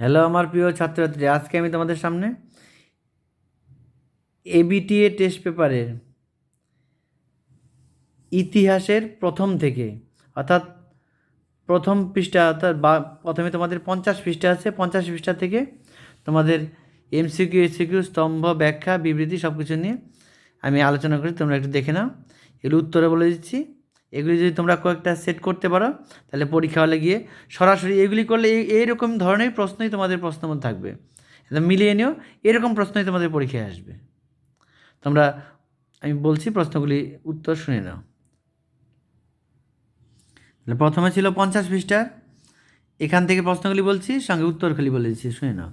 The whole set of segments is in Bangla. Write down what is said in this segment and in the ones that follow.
হ্যালো আমার প্রিয় ছাত্রছাত্রী, আজকে আমি তোমাদের সামনে এবিটিএ টেস্ট পেপারের ইতিহাসের প্রথম থেকে, অর্থাৎ প্রথম পৃষ্ঠা, অর্থাৎ বা, প্রথমে তোমাদের পঞ্চাশ পৃষ্ঠা আছে, পঞ্চাশ পৃষ্ঠা থেকে তোমাদের এমসিকিউ এসিকিউ স্তম্ভ, ব্যাখ্যা, বিবৃতি সব কিছু নিয়ে আমি আলোচনা করি তোমরা একটু দেখে নাও। এগুলো উত্তরে বলে দিচ্ছি এগুলি যদি তোমরা কয়েকটা সেট করতে পারো, তাহলে পরীক্ষা হলে গিয়ে সরাসরি এগুলি করলে এই, এইরকম ধরনের প্রশ্নই তোমাদের প্রশ্ন থাকবে। মিলিয়ে নিও, এরকম প্রশ্নই তোমাদের পরীক্ষায় আসবে। তোমরা, আমি বলছি প্রশ্নগুলি উত্তর শুনে নাও। তাহলে প্রথমে ছিল পঞ্চাশ পৃষ্ঠা। এখান থেকে প্রশ্নগুলি বলছি, সঙ্গে উত্তরগুলি বলে দিচ্ছি, শুনে নাও।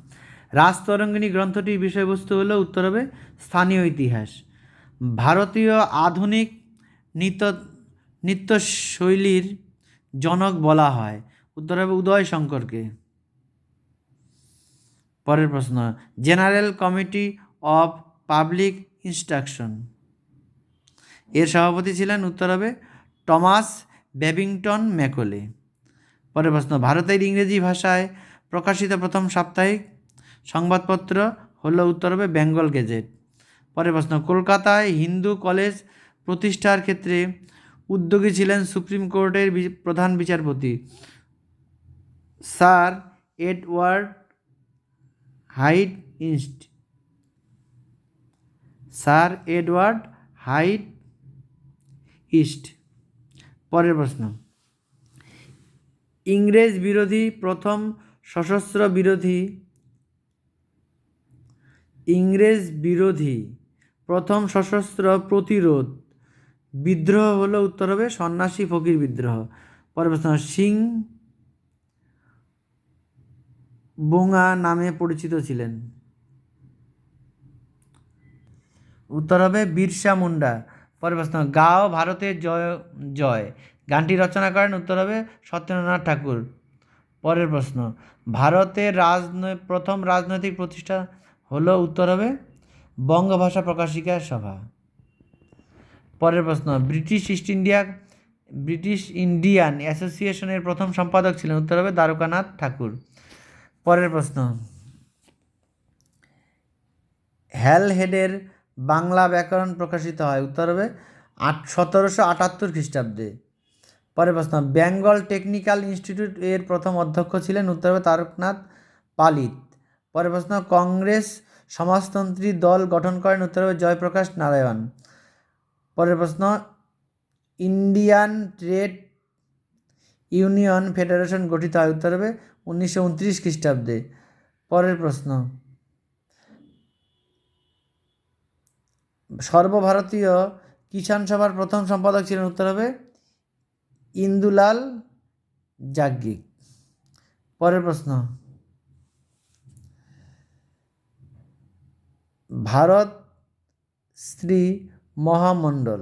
রাজতরঙ্গিনী গ্রন্থটির বিষয়বস্তু হলো, উত্তর হবে স্থানীয় ইতিহাস। ভারতীয় আধুনিক নৃত্য নৃত্যশৈলীর জনক বলা হয়। উত্তর হবে উদয় শঙ্করকে। পরের প্রশ্ন, general committee of public instruction. এর সভাপতি ছিলেন উত্তর হবে টমাস ব্যাবিংটন ম্যাকোলে। পরের প্রশ্ন, ভারতের ইংরেজি ভাষায় প্রকাশিত প্রথম সাপ্তাহিক সংবাদপত্র হলো উত্তর হবে বেঙ্গল গেজেট। পরের প্রশ্ন, কলকাতায় হিন্দু কলেজ প্রতিষ্ঠার ক্ষেত্রে উদ্যোগী ছিলেন সুপ্রিম কোর্টের প্রধান বিচারপতি। Sir Edward Hyde East sir Edward Hyde East পরের প্রশ্ন। ইংরেজ বিরোধী প্রথম সশস্ত্র বিরোধী ইংরেজ বিরোধী প্রথম সশস্ত্র প্রতিরোধ বিদ্রোহ হলো উত্তর হবে সন্ন্যাসী ফকির বিদ্রোহ। পরের প্রশ্ন, সিং বোঙা নামে পরিচিত ছিলেন। উত্তর হবে বিরসা মুন্ডা। পরের প্রশ্ন, গাও ভারতের জয় জয়। গানটি রচনা করেন উত্তর হবে সত্যেন্দ্রনাথ ঠাকুর। পরের প্রশ্ন ভারতের রাজনৈ, প্রথম রাজনৈতিক প্রতিষ্ঠা হলো উত্তর হবে বঙ্গভাষা প্রকাশিকা সভা। পরের প্রশ্ন British East India British Indian অ্যাসোসিয়েশনের প্রথম সম্পাদক ছিলেন উত্তর হবে দ্বারকানাথ ঠাকুর। পরের প্রশ্ন হ্যালহেডের বাংলা ব্যাকরণ প্রকাশিত হয় উত্তর হবে আট, সতেরোশো আটাত্তর খ্রিস্টাব্দে। পরের প্রশ্ন বেঙ্গল টেকনিক্যাল ইনস্টিটিউট এর প্রথম অধ্যক্ষ ছিলেন উত্তর হবে তারকনাথ পালিত। পরের প্রশ্ন কংগ্রেস সমাজতন্ত্রী দল গঠন করেন উত্তর হবে জয়প্রকাশ নারায়ণ। পরের প্রশ্ন, ইন্ডিয়ান ট্রেড ইউনিয়ন ফেডারেশন গঠিত হয় উত্তর হবে উনিশশো উনত্রিশ খ্রিস্টাব্দে। পরের প্রশ্ন, সর্বভারতীয় কিষাণ সভার প্রথম সম্পাদক ছিলেন উত্তর হবে ইন্দুলাল যাজ্ঞিক পরের প্রশ্ন, ভারত শ্রী মহামণ্ডল।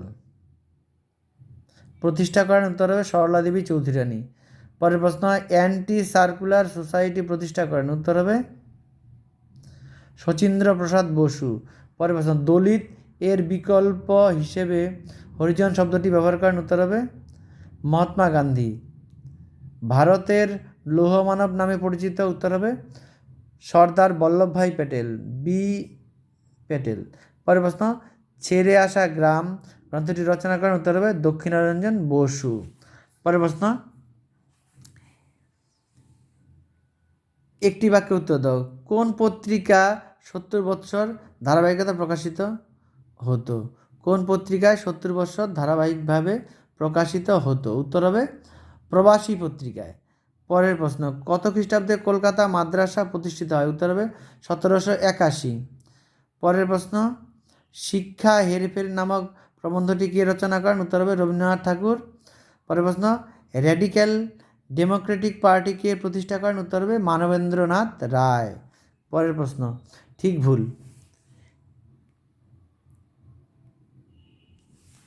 প্রতিষ্ঠা করেন উত্তর হবে সরলা দেবী চৌধুরী রানী। পরের প্রশ্ন অ্যান্টি সার্কুলার সোসাইটি প্রতিষ্ঠা করেন উত্তর হবে শচীন্দ্র প্রসাদ বসু। পরের প্রশ্ন, দলিত এর বিকল্প হিসেবে হরিজন শব্দটি ব্যবহার করেন। উত্তর হবে মহাত্মা গান্ধী। ভারতের লৌহ মানব নামে পরিচিত। উত্তর হবে সর্দার বল্লভভাই প্যাটেল, বি প্যাটেল। পরের প্রশ্ন ছেড়ে আসা গ্রাম গ্রন্থটি রচনা করেন উত্তর হবে দক্ষিণারঞ্জন বসু। পরের প্রশ্ন, একটি বাক্যে উত্তর দাও। কোন পত্রিকা সত্তর বৎসর ধারাবাহিকতা প্রকাশিত হতো? কোন পত্রিকায় সত্তর বৎসর ধারাবাহিকভাবে প্রকাশিত হতো? উত্তর হবে প্রবাসী পত্রিকায়। পরের প্রশ্ন, কত খ্রিস্টাব্দে কলকাতা মাদ্রাসা প্রতিষ্ঠিত হয়? উত্তর হবে সতেরোশো একাশি। পরের প্রশ্ন শিক্ষা হেরফের নামক প্রবন্ধটি কে রচনা করেন? উত্তর হবে রবীন্দ্রনাথ ঠাকুর। পরের প্রশ্ন র্যাডিক্যাল ডেমোক্রেটিক পার্টিকে প্রতিষ্ঠা করেন? উত্তর হবে মানবেন্দ্রনাথ রায়। পরের প্রশ্ন, ঠিক ভুল।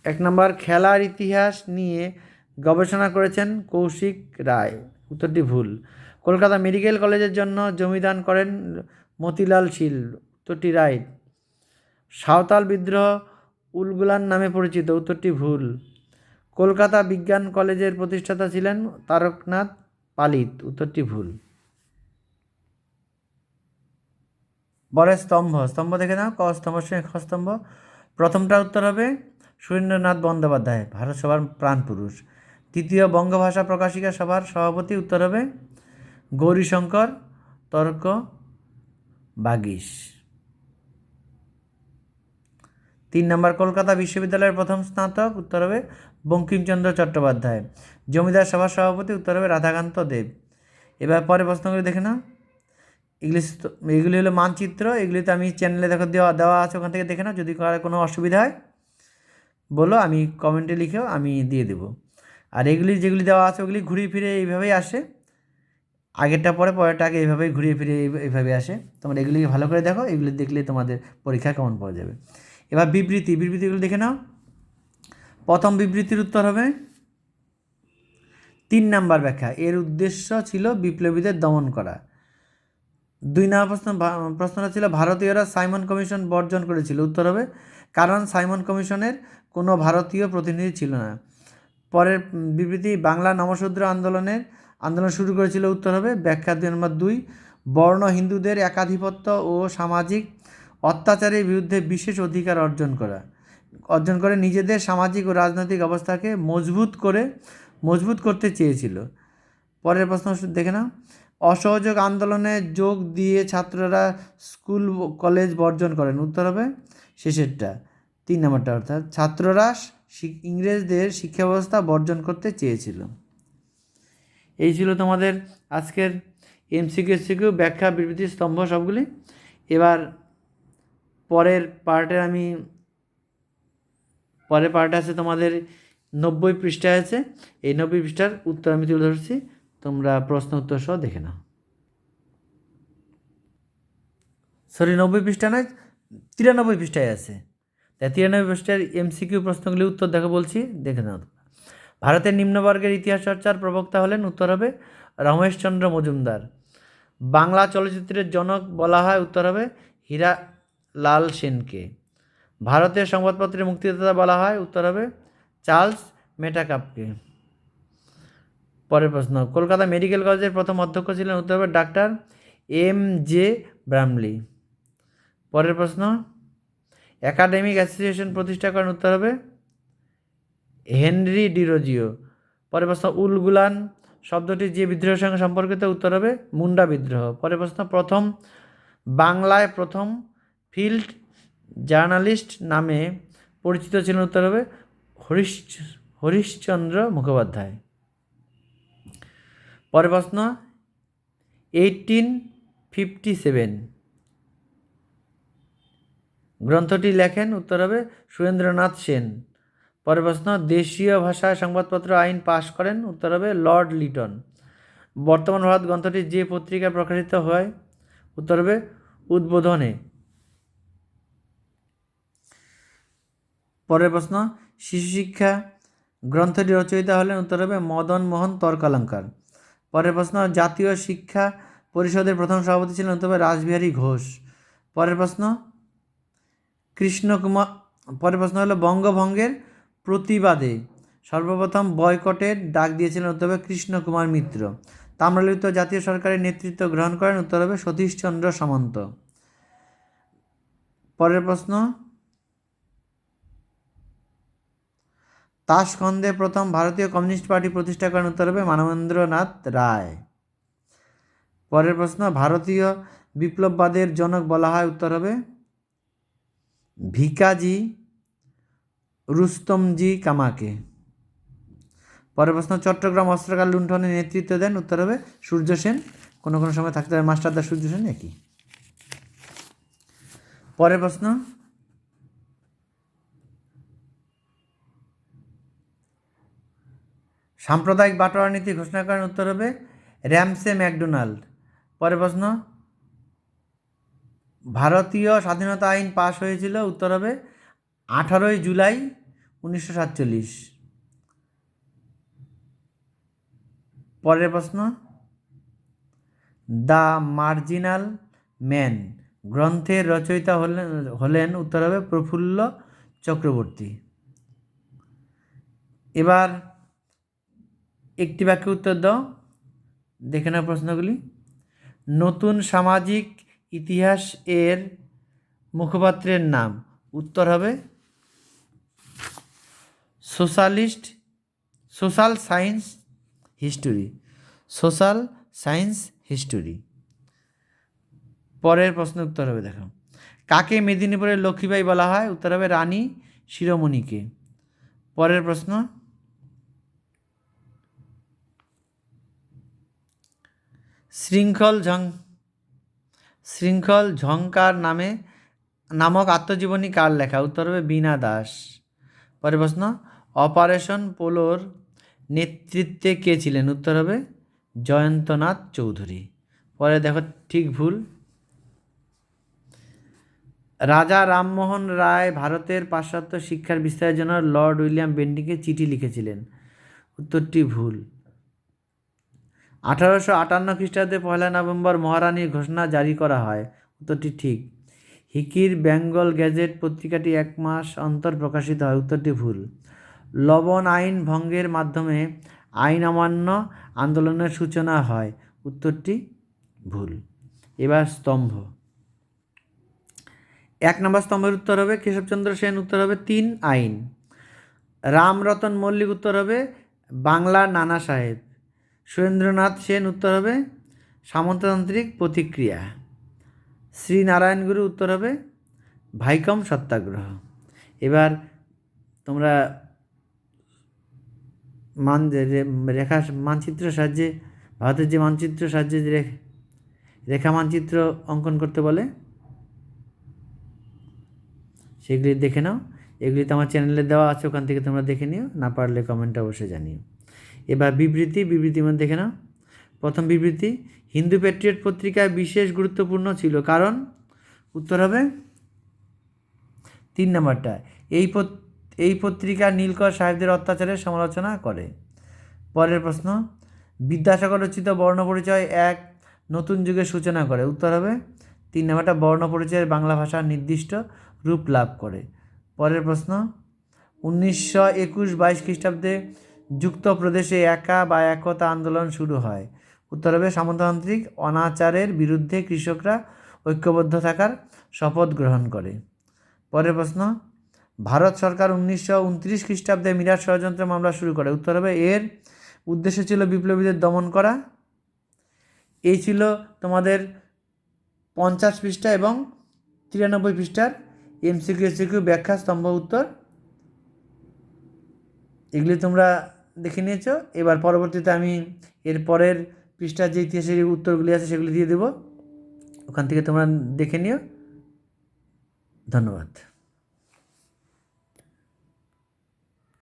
এক নম্বর, খেলার ইতিহাস নিয়ে গবেষণা করেছেন কৌশিক রায়। উত্তরটি ভুল। কলকাতা মেডিকেল কলেজের জন্য জমিদান করেন মতিলাল শীল। উত্তরটি রাইট। সাঁওতাল বিদ্রোহ উলগুলান নামে পরিচিত, উত্তরটি ভুল। কলকাতা বিজ্ঞান কলেজের প্রতিষ্ঠাতা ছিলেন তারকনাথ পালিত, উত্তরটি ভুল। পরের স্তম্ভ স্তম্ভ দেখে নাও, ক স্তম্ভ খ স্তম্ভ। প্রথমটা উত্তর হবে সুরেন্দ্রনাথ বন্দ্যোপাধ্যায়, ভারত সভার প্রাণপুরুষ তৃতীয় বঙ্গভাষা প্রকাশিকা সভার সভাপতি, উত্তর হবে গৌরীশঙ্কর তর্ক বাগিস। তিন নম্বর, কলকাতা বিশ্ববিদ্যালয়ের প্রথম স্নাতক, উত্তর হবে বঙ্কিমচন্দ্র চট্টোপাধ্যায়। জমিদার সভার সভাপতি, উত্তর হবে রাধাকান্ত দেব। এবার পরে প্রশ্নগুলি দেখে নাও। এগুলি এগুলি হলো মানচিত্র এগুলি তো আমি চ্যানেলে দেখো, দেওয়া দেওয়া আছে, ওখান থেকে দেখে নাও। যদি কোনো অসুবিধা হয়, বলো, আমি কমেন্টে লিখেও আমি দিয়ে দেবো। আর এগুলি যেগুলি দেওয়া আছে, ওগুলি ঘুরিয়ে ফিরে এইভাবেই আসে। আগেরটা পরে, পরেরটা আগে এইভাবেই ঘুরিয়ে ফিরে এই- এইভাবে আসে। তোমরা এগুলিকে ভালো করে দেখো, এগুলি দেখলে তোমাদের পরীক্ষা কেমন পাওয়া যাবে। এবার বিবৃতি, বিবৃতিগুলো দেখে নাও। প্রথম বিবৃতির উত্তর হবে তিন নাম্বার ব্যাখ্যা। এর উদ্দেশ্য ছিল বিপ্লবীদের দমন করা। দুই নম্বর প্রশ্ন প্রশ্নটা ছিল, ভারতীয়রা সাইমন কমিশন বর্জন করেছিল। উত্তর হবে, কারণ সাইমন কমিশনের কোনো ভারতীয় প্রতিনিধি ছিল না। পরের বিবৃতি, বাংলা নমশূদ্র আন্দোলনের আন্দোলন শুরু করেছিল। উত্তর হবে, ব্যাখ্যা দুই নম্বর দুই, বর্ণ হিন্দুদের একাধিপত্য ও সামাজিক অত্যাচারের বিরুদ্ধে বিশেষ অধিকার অর্জন করা। অর্জন করে নিজেদের সামাজিক ও রাজনৈতিক অবস্থাকে মজবুত করে, মজবুত করতে চেয়েছিল। পরের প্রশ্ন দেখে না অসহযোগ আন্দোলনে যোগ দিয়ে ছাত্ররা স্কুল, কলেজ বর্জন করেন। উত্তর হবে শেষেরটা। তিন নম্বরটা অর্থাৎ ছাত্ররা ইংরেজদের শিক্ষা ব্যবস্থা বর্জন করতে চেয়েছিল। এই ছিল তোমাদের আজকের এমসিকিউ এসিকিউ ব্যাখ্যা, বিবৃতি, স্তম্ভ সবগুলি। এবার পরের পার্টে আমি, পরের পার্টে আছে তোমাদের নব্বই পৃষ্ঠা আছে। এই নব্বই পৃষ্ঠার উত্তর আমি তুলে ধরছি। তোমরা প্রশ্ন উত্তর সহ দেখে নাও। সরি নব্বই পৃষ্ঠা নয়, তিরানব্বই পৃষ্ঠায় আছে। তাই তিরানব্বই পৃষ্ঠার এমসিকিউ প্রশ্নগুলি উত্তর দেখো বলছি, দেখে নাও ভারতের নিম্নবর্গের ইতিহাস চর্চার প্রবক্তা হলেন উত্তর হবে রমেশচন্দ্র মজুমদার। বাংলা চলচ্চিত্রের জনক বলা হয় উত্তর হবে হীরা লাল সেনকে। ভারতের সংবাদপত্রের মুক্তিদাতা বলা হয়, উত্তর হবে চার্লস মেটাকাপকে। পরের প্রশ্ন, কলকাতা মেডিকেল কলেজের প্রথম অধ্যক্ষ ছিলেন, উত্তর হবে ডাক্তার এম জে ব্রামলি। পরের প্রশ্ন, একাডেমিক অ্যাসোসিয়েশন প্রতিষ্ঠা করেন, উত্তর হবে হেনরি ডিরোজিও। পরের প্রশ্ন উলগুলান শব্দটি যে বিদ্রোহের সঙ্গে সম্পর্কিত, উত্তর হবে মুন্ডা বিদ্রোহ। পরের প্রশ্ন, প্রথম বাংলায় প্রথম ফিল্ড জার্নালিস্ট নামে পরিচিত ছিলেন উত্তর হবে হরিশ হরিশচন্দ্র মুখোপাধ্যায়। পরের প্রশ্ন এইটিন ফিফটি সেভেন গ্রন্থটি লেখেন উত্তর হবে সুরেন্দ্রনাথ সেন। পরের প্রশ্ন, দেশীয় ভাষায় সংবাদপত্র আইন পাশ করেন উত্তর হবে লর্ড লিটন। বর্তমান ভারত গ্রন্থটি যে পত্রিকায় প্রকাশিত হয়, উত্তর হবে উদ্বোধনে। পরের প্রশ্ন, শিশু শিক্ষা গ্রন্থটি রচয়িতা হলেন উত্তর হবে মদন মোহন তর্কালঙ্কার। পরের প্রশ্ন, জাতীয় শিক্ষা পরিষদের প্রথম সভাপতি ছিলেন উত্তর হবে রাসবিহারী ঘোষ। পরের প্রশ্ন, কৃষ্ণকুমার, পরের প্রশ্ন হলো বঙ্গভঙ্গের প্রতিবাদে সর্বপ্রথম বয়কটের ডাক দিয়েছিলেন উত্তর হবে কৃষ্ণকুমার মিত্র। তাম্রলিপ্ত জাতীয় সরকারের নেতৃত্ব গ্রহণ করেন উত্তর হবে সতীশচন্দ্র সামন্ত। পরের প্রশ্ন তাসখন্দে প্রথম ভারতীয় কমিউনিস্ট পার্টি প্রতিষ্ঠা করেন উত্তর হবে মানবেন্দ্রনাথ রায়। পরের প্রশ্ন, ভারতীয় বিপ্লববাদের জনক বলা হয় উত্তর হবে ভিকাজি রুস্তমজি কামাকে। পরের প্রশ্ন, চট্টগ্রাম অস্ত্রকার লুণ্ঠনে নেতৃত্ব দেন উত্তর হবে সূর্য সেন? কোনো কোনো সময় থাকতে পারে মাস্টারদা সূর্য সেন, একই। পরের প্রশ্ন সাম্প্রদায়িক বাটোয়ারা নীতি ঘোষণা করেন উত্তর হবে র্যামসে ম্যাকডোনাল্ড। পরের প্রশ্ন, ভারতীয় স্বাধীনতা আইন পাশ হয়েছিল, উত্তর হবে আঠারোই জুলাই উনিশশো সাতচল্লিশ। পরের প্রশ্ন, দ্য মার্জিনাল ম্যান গ্রন্থের রচয়িতা হলেন হলেন, উত্তর হবে প্রফুল্ল চক্রবর্তী। এবার একটি বাক্যে উত্তর দাও। দেখে নাও প্রশ্নগুলি। নতুন সামাজিক ইতিহাস এর মুখপাত্রের নাম। উত্তর হবে socialist, social science history. Social science history. পরের প্রশ্ন উত্তর হবে, দেখো। কাকে মেদিনীপুরের লক্ষ্মীবাই বলা হয়? উত্তর হবে রানী শিরোমণিকে। পরের প্রশ্ন শৃঙ্খল ঝং, শৃঙ্খল ঝংকার নামে নামক আত্মজীবনী কার লেখা? উত্তর হবে বীণা দাস। পরের প্রশ্ন, অপারেশন পোলোর নেতৃত্বে কে ছিলেন? উত্তর হবে জয়ন্তনাথ চৌধুরী। পরে দেখো ঠিক ভুল। রাজা রামমোহন রায় ভারতের পাশ্চাত্য শিক্ষার বিস্তারের জন্য লর্ড উইলিয়াম বেন্টিংকে চিঠি লিখেছিলেন। উত্তরটি ভুল। আঠারোশো আটান্ন খ্রিস্টাব্দে পয়লা নভেম্বর মহারানীর ঘোষণা জারি করা হয়। উত্তরটি ঠিক। হিকির বেঙ্গল গ্যাজেট পত্রিকাটি এক মাস অন্তর প্রকাশিত হয়। উত্তরটি ভুল। লবণ আইন ভঙ্গের মাধ্যমে আইন অমান্য আন্দোলনের সূচনা হয়। উত্তরটি ভুল। এবার স্তম্ভ। এক নম্বর স্তম্ভের উত্তর হবে, কেশবচন্দ্র সেন উত্তর হবে তিন আইন। রামরতন মল্লিক উত্তর হবে, বাংলার নানা সাহেব। সুরেন্দ্রনাথ সেন উত্তর হবে, সামন্ততান্ত্রিক প্রতিক্রিয়া। শ্রীনারায়ণ গুরু উত্তর হবে, ভাইকম সত্যাগ্রহ। এবার তোমরা মান রেখা মানচিত্র সাহায্যে, ভারতের যে মানচিত্র সাহায্যে যে রেখা মানচিত্র অঙ্কন করতে বলে, সেগুলি দেখে নাও। এগুলি তো আমার চ্যানেলে দেওয়া আছে, ওখান থেকে তোমরা দেখে নিও, না পারলে কমেন্টে অবশ্যই জানিও। এবার বিবৃতি বিবৃতি মধ্যে দেখে নাও। প্রথম বিবৃতি, হিন্দু প্যাট্রিয়ট পত্রিকায় বিশেষ গুরুত্বপূর্ণ ছিল, কারণ উত্তর হবে তিন নম্বরটা, এই এই পত্রিকা নীলকর সাহেবদের অত্যাচারের সমালোচনা করে। পরের প্রশ্ন, বিদ্যাসাগর রচিত বর্ণপরিচয় এক নতুন যুগের সূচনা করে, উত্তর হবে তিন নম্বরটা বর্ণপরিচয়ের বাংলা ভাষার নির্দিষ্ট রূপ লাভ করে। পরের প্রশ্ন, উনিশশো একুশ বাইশ খ্রিস্টাব্দে যুক্ত প্রদেশে একা বা একতা আন্দোলন শুরু হয়। উত্তর হবে, সামন্ততান্ত্রিক অনাচারের বিরুদ্ধে কৃষকরা ঐক্যবদ্ধ থাকার শপথ গ্রহণ করে। পরের প্রশ্ন, ভারত সরকার উনিশশো উনত্রিশ খ্রিস্টাব্দে মিরাট ষড়যন্ত্র মামলা শুরু করে। উত্তর হবে, এর উদ্দেশ্য ছিল বিপ্লবীদের দমন করা। এই ছিল তোমাদের পঞ্চাশ পৃষ্ঠা এবং তিরানব্বই পৃষ্ঠার এমসিকিউ এসিকিউ ব্যাখ্যা, স্তম্ভ উত্তর। এগুলি তোমরা দেখে নিয়েছো। এবার পরবর্তীতে আমি এর পরের পৃষ্ঠার যে ইতিহাসের উত্তরগুলি আছে সেগুলি দিয়ে দেবো। ওখান থেকে তোমরা দেখে নিও। ধন্যবাদ।